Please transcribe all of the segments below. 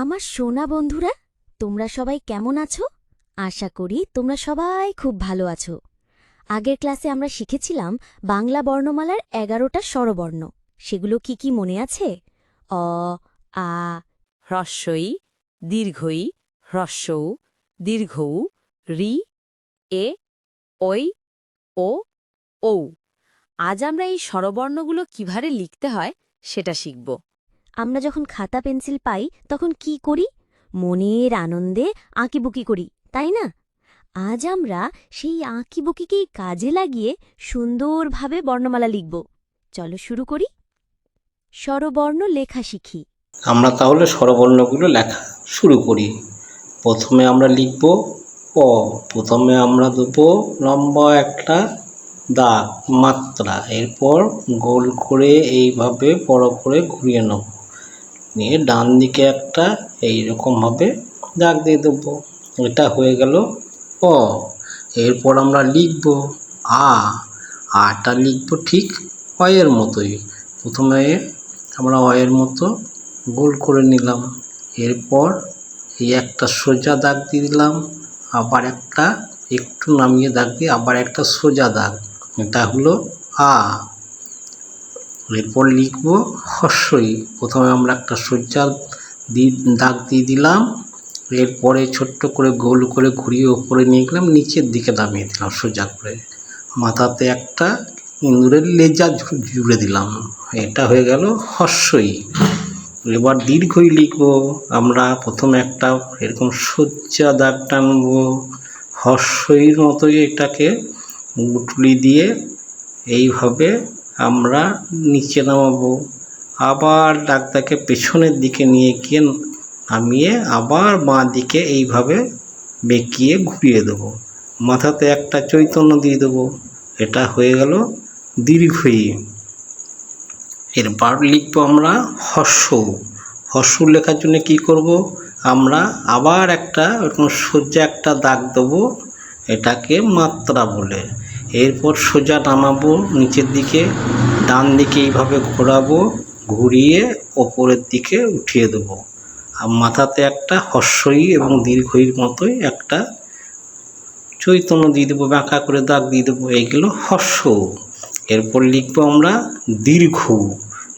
আমার সোনা বন্ধুরা, তোমরা সবাই কেমন আছো? আশা করি তোমরা সবাই খুব ভালো আছো। আগের ক্লাসে আমরা শিখেছিলাম বাংলা বর্ণমালার এগারোটা স্বরবর্ণ। সেগুলো কি কি মনে আছে? অ, আ হ্রস্বই দীর্ঘই হ্রস্বৌ, দীর্ঘৌ, রি, এ, ঐ, ও, ঔ। আজ আমরা এই স্বরবর্ণগুলো কীভাবে লিখতে হয় সেটা শিখব। আমরা যখন খাতা পেন্সিল পাই, তখন কি করি? মনের আনন্দে আঁকিবুকি করি, তাই না? আজ আমরা সেই আঁকিবুকিকেই কাজে লাগিয়ে সুন্দরভাবে বর্ণমালা লিখব। চলো শুরু করি। স্বরবর্ণ লেখা শিখি। আমরা তাহলে স্বরবর্ণগুলো লেখা শুরু করি। প্রথমে আমরা লিখব প, প্রথমে আমরা দেবো লম্বা একটা দাগ, মাত্রা। এরপর গোল করে এইভাবে বড় করে ঘুরিয়ে নেব। নিয়ে ডান দিকে একটা এইরকমভাবে দাগ দিয়ে দেবো। এটা হয়ে গেল প। এরপর আমরা লিখব আ। আটা লিখব ঠিক অয়ের মতোই। প্রথমে আমরা অয়ের মতো গোল করে নিলাম। এরপর এই একটা সোজা দাগ দিয়ে দিলাম, আবার একটা একটু নামিয়ে দাগ দিয়ে আবার একটা সোজা দাগ। এটা হলো আ। এরপর লিখব হস্যই প্রথমে আমরা একটা সোজা দি, দাগ দিয়ে দিলাম। এরপরে ছোট্ট করে গোল করে ঘুরিয়ে ওপরে নিয়ে গেলাম, নিচের দিকে নামিয়ে দিলাম সোজা করে। মাথাতে একটা ইঁদুরের লেজা জুড়ে দিলাম। এটা হয়ে গেল হস্যই এবার দীর্ঘই লিখব। আমরা প্রথমে একটা এরকম সজ্জা দাগ টানবো। হর্ষইর মতোই এটাকে গুটলি দিয়ে এইভাবে আমরা নিচে নামাবো। আবার দাগটাকে পেছনের দিকে নিয়ে গিয়ে নামিয়ে আবার বাঁ দিকে এইভাবে বেঁকিয়ে ঘুরিয়ে দেবো। মাথাতে একটা চৈতন্য দিয়ে দেবো। এটা হয়ে গেল দীর্ঘই। এরপর লিখব আমরা হর্ষ। হর্ষ লেখার জন্য কি করব? আমরা আবার একটা এরকম সোজা একটা দাগ দেবো। এটাকে মাত্রা বলে। এরপর সোজা নামাবো, নিচের দিকে, ডান দিকে এইভাবে ঘোরাবো, ঘুরিয়ে ওপরের দিকে উঠিয়ে দেবো। আর মাথাতে একটা হর্ষই এবং দীর্ঘইর মতোই একটা চৈতন্য দিয়ে দেবো, বাঁকা করে দাগ দিয়ে দেবো, এইগুলো হর্ষ। এরপর লিখব আমরা দীর্ঘ।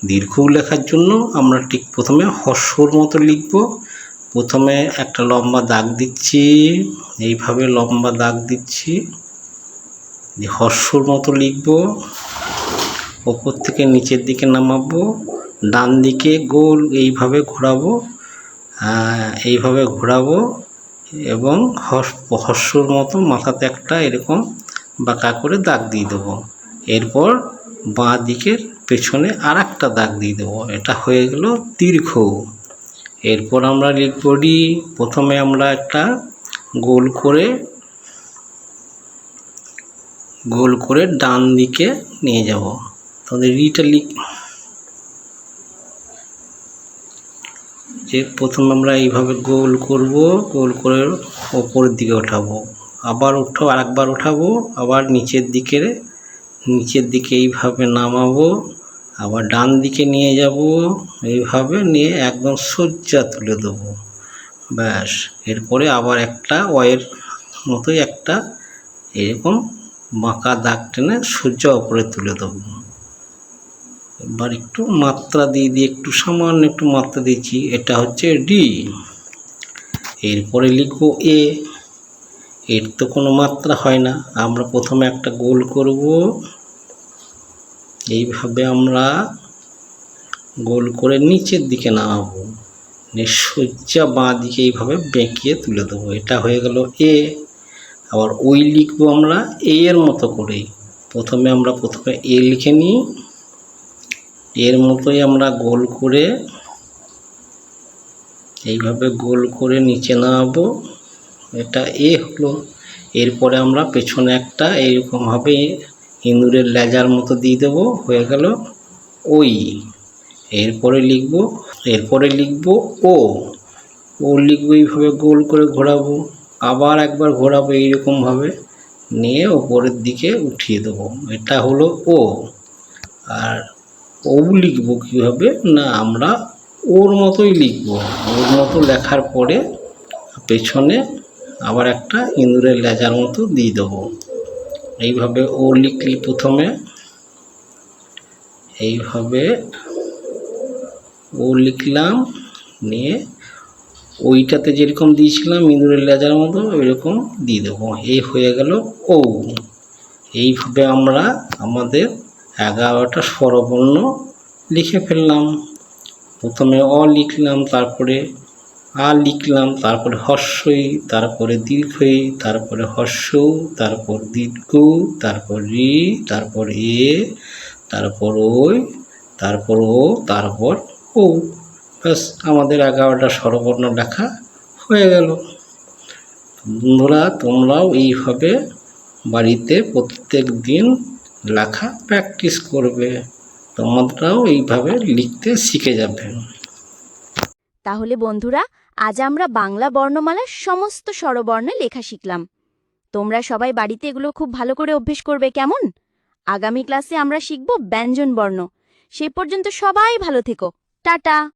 দীর্ঘ লেখার জন্য আমরা ঠিক প্রথমে হর্ষর মতো লিখব। প্রথমে একটা লম্বা দাগ দিচ্ছি, এইভাবে লম্বা দাগ দিচ্ছি। দিয়ে হর্ষর মতো লিখব, ওপর থেকে নিচের দিকে নামাবো, ডান দিকে গোল এইভাবে ঘোরাবো এইভাবে ঘোরাবো এবং হর্ষ হর্ষর মতো মাথাতে একটা এরকম বাঁকা করে দাগ দিয়ে দেবো। এরপর বাঁ দিকের পেছনে আর একটা দাগ দিয়ে দেবো। এটা হয়ে গেল দীর্ঘ। এরপর আমরা লিখব রি প্রথমে আমরা একটা গোল করে গোল করে ডান দিকে নিয়ে যাব। তাহলে রিটা লিখ যে প্রথমে আমরা এইভাবে গোল করব, গোল করে ওপরের দিকে ওঠাবো। আবার উঠাবো, আরেকবার উঠাবো, আবার নিচের দিকে নিচের দিকে এইভাবে নামাবো, আবার ডান দিকে নিয়ে যাব, এইভাবে নিয়ে একদম সোজা তুলে দেবো। ব্যাস, এরপরে আবার একটা ওয়ের মতোই একটা এরকম বাঁকা দাগ টেনে সোজা ওপরে তুলে দেবো। এবার একটু মাত্রা দিয়ে দিয়ে একটু সামান্য একটু মাত্রা দিচ্ছি। এটা হচ্ছে ডি এরপরে লিখব এ এর তো কোনো মাত্রা হয় না। আমরা প্রথমে একটা গোল করব। এইভাবে আমরা গোল করে নিচের দিকে নামাবো। সোজা বাঁ দিকে এইভাবে বেঁকিয়ে তুলে দেবো। এটা হয়ে গেল এ আবার ওই লিখব আমরা এ এর মতো করেই। প্রথমে আমরা প্রথমে এ লিখে নিই। এর মতোই আমরা গোল করে এইভাবে গোল করে নিচে নামাবো। এটা এ হলো। এরপরে আমরা পেছনে একটা এইরকমভাবে ইঁদুরের লেজার মতো দিয়ে দেবো। হয়ে গেল ওই। এরপরে লিখব। এরপরে লিখব ও। ও লিখব এইভাবে গোল করে ঘোরাবো। আবার একবার ঘোরাবো এইরকমভাবে নিয়ে ওপরের দিকে উঠিয়ে দেবো। এটা হলো ও। আর ও লিখব কীভাবে? না, আমরা ওর মতোই লিখব। ওর মতো লেখার পরে পেছনে আবার একটা ইঁদুরের লেজার মতো দিয়ে দেবো। এইভাবে ও লিখলি প্রথমে। এইভাবে ও লিখলাম, নিয়ে ওইটাতে যেরকম দিয়েছিলাম ইঁদুরের লেজার মতো, ওইরকম দিয়ে দেবো। এই হয়ে গেল ও এইভাবে আমরা আমাদের এগারোটা স্বরবর্ণ লিখে ফেললাম। প্রথমে অ লিখলাম, তারপরে আ লিখলাম, তারপরে হর্ষই, তারপরে দীর্ঘই, তারপরে হর্ষ তারপর দীর্ঘ তারপর রি, তারপর এ, তারপর ওই তারপর ও তারপর ও ব্যাস, আমাদের এগারোটা স্বরবর্ণ লেখা হয়ে গেল। বন্ধুরা, তোমরাও এইভাবে বাড়িতে প্রত্যেক দিন লেখা প্র্যাকটিস করবে। তোমরাও এইভাবে লিখতে শিখে যাবে। তাহলে বন্ধুরা, আজ আমরা বাংলা বর্ণমালার সমস্ত স্বরবর্ণে লেখা শিখলাম। তোমরা সবাই বাড়িতে এগুলো খুব ভালো করে অভ্যেস করবে কেমন? আগামী ক্লাসে আমরা শিখব ব্যঞ্জন বর্ণ। সে পর্যন্ত সবাই ভালো থেকো। টাটা!